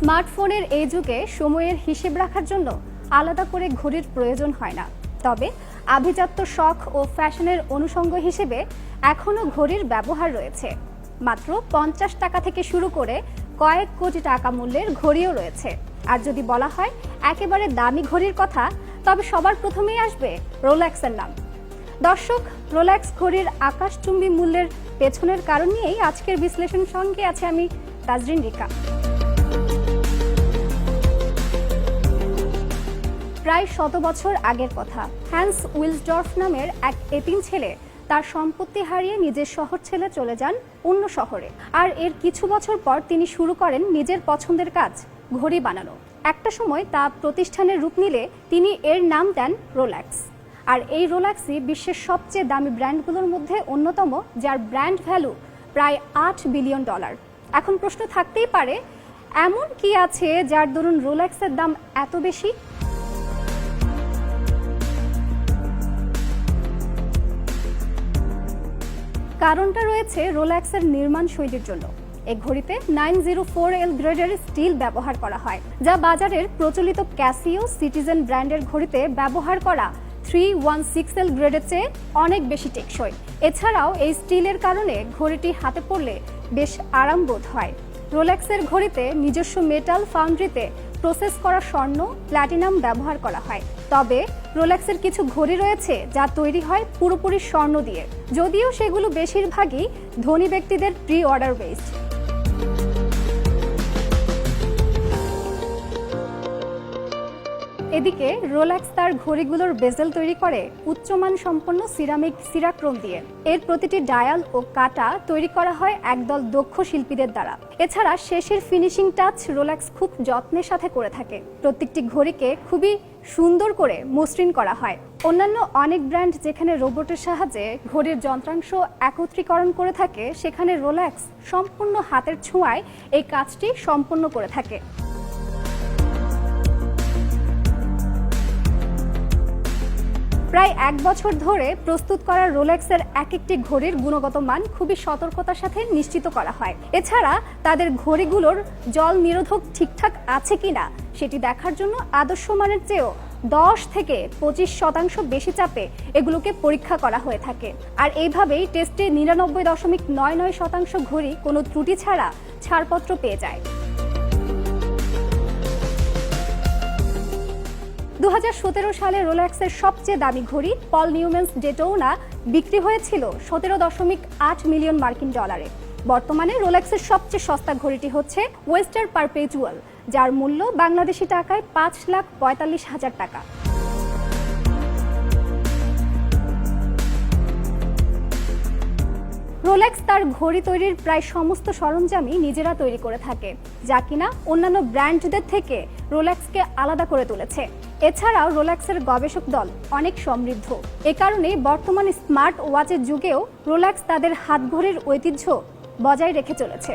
স্মার্টফোনের এই যুগে সময়ের হিসেব রাখার জন্য আলাদা করে ঘড়ির প্রয়োজন হয় না। তবে আভিজাত্য শখ ও ফ্যাশনের অনুষঙ্গ হিসেবে এখনও ঘড়ির ব্যবহার রয়েছে। মাত্র পঞ্চাশ টাকা থেকে শুরু করে কয়েক কোটি টাকা মূল্যের ঘড়িও রয়েছে। আর যদি বলা হয় একেবারে দামি ঘড়ির কথা, তবে সবার প্রথমেই আসবে রোল্যাক্সের নাম। দর্শক, রোল্যাক্স ঘড়ির আকাশচুম্বী মূল্যের পেছনের কারণ নিয়েই আজকের বিশ্লেষণ সঙ্গে আছে আমি তাজরিন রিকা। প্রায় শত বছর আগের কথা। হ্যান্স উইলসডর্ফ নামের এক এতিম ছেলে তার সম্পত্তি হারিয়ে নিজের শহর ছেড়ে চলে যান অন্য শহরে। আর এর কিছু বছর পর তিনি শুরু করেন নিজের পছন্দের কাজ, ঘড়ি বানানো। একটা সময় তা প্রতিষ্ঠানের রূপ নিলে তিনি এর নাম দেন রোল্যাক্স। আর এই রোল্যাক্সই বিশ্বের সবচেয়ে দামি ব্র্যান্ডগুলোর মধ্যে অন্যতম, যার ব্র্যান্ড ভ্যালু প্রায় আট বিলিয়ন ডলার। এখন প্রশ্ন থাকতেই পারে, এমন কি আছে যার দরুন রোল্যাক্সের দাম এত বেশি? কারণটা রয়েছে রোল্যাক্সের নির্মাণ শৈলীর জন্য। এই ঘড়িতে নাইন জিরো ফোর এল গ্রেডের স্টিল ব্যবহার করা হয়, যা বাজারের প্রচলিত ক্যাসিও সিটিজেন ব্র্যান্ডের ঘড়িতে ব্যবহার করা থ্রি ওয়ান সিক্স এল গ্রেডের চেয়ে অনেক বেশি টেকসই। এছাড়াও এই স্টিলের কারণে ঘড়িটি হাতে পড়লে বেশ আরাম বোধ হয়। রোলেক্সের ঘড়িতে নিজস্ব মেটাল ফাউন্ড্রিতে প্রসেস করা স্বর্ণ প্ল্যাটিনাম ব্যবহার করা হয়। তবে রোলেক্সের কিছু ঘড়ি রয়েছে যা তৈরি হয় পুরোপুরি স্বর্ণ দিয়ে। যদিও সেগুলো বেশিরভাগই ধনী ব্যক্তিদের প্রি অর্ডার বেসড এদিকে রোল্যাক্স তার ঘড়িগুলোর বেজেল তৈরি করে উচ্চমান সম্পন্ন সিরামিক সিরাক্রোম দিয়ে। এর প্রতিটি ডায়াল ও কাটা তৈরি করা হয় একদল দক্ষ শিল্পীদের দ্বারা। এছাড়া শেষের ফিনিশিং টাচ রোল্যাক্স খুব যত্নের সাথে করে থাকে। প্রত্যেকটি ঘড়িকে খুবই সুন্দর করে মসৃণ করা হয়। অন্যান্য অনেক ব্র্যান্ড যেখানে রোবটের সাহায্যে ঘড়ির যন্ত্রাংশ একত্রীকরণ করে থাকে, সেখানে রোল্যাক্স সম্পূর্ণ হাতের ছোঁয়ায় এই কাজটি সম্পন্ন করে থাকে। প্রায় এক বছর ধরে প্রস্তুত করা রোলেক্সের এক একটি ঘড়ির গুণগত মান খুবই সতর্কতার সাথে নিশ্চিত করা হয়। এছাড়া তাদের ঘড়িগুলোর জল নিরোধক ঠিকঠাক আছে কিনা সেটি দেখার জন্য আদর্শ মানের চেয়েও দশ থেকে পঁচিশ শতাংশ বেশি চাপে এগুলোকে পরীক্ষা করা হয়ে থাকে। আর এইভাবেই টেস্টে নিরানব্বই দশমিক নয় নয় শতাংশ ঘড়ি কোনো ত্রুটি ছাড়া ছাড়পত্র পেয়ে যায়। দু হাজার সতেরো সালে রোল্যাক্সের সবচেয়ে দামি ঘড়ি পল নিউমেন্স ডেটোনা বিক্রি হয়েছিল সতেরো দশমিক আট মিলিয়ন মার্কিন ডলারে। বর্তমানে রোল্যাক্সের সবচেয়ে সস্তা ঘড়িটি হচ্ছে ওয়েস্টার পারপেচুয়াল যার মূল্য বাংলাদেশি টাকায় পাঁচ লাখ পঁয়তাল্লিশ হাজার টাকা। রোলেক্স তার ঘড়ি তৈরির প্রায় সমস্ত সরঞ্জামই নিজেরা তৈরি করে থাকে, যা কিনা অন্যান্য ব্র্যান্ডদের থেকে রোলেক্সকে আলাদা করে তুলেছে। এছাড়াও রোলেক্সের গবেষক দল অনেক সমৃদ্ধ। এ কারণে বর্তমান স্মার্ট ওয়াচের যুগেও রোলেক্স তাদের হাত হাতঘড়ির ঐতিহ্য বজায় রেখে চলেছে।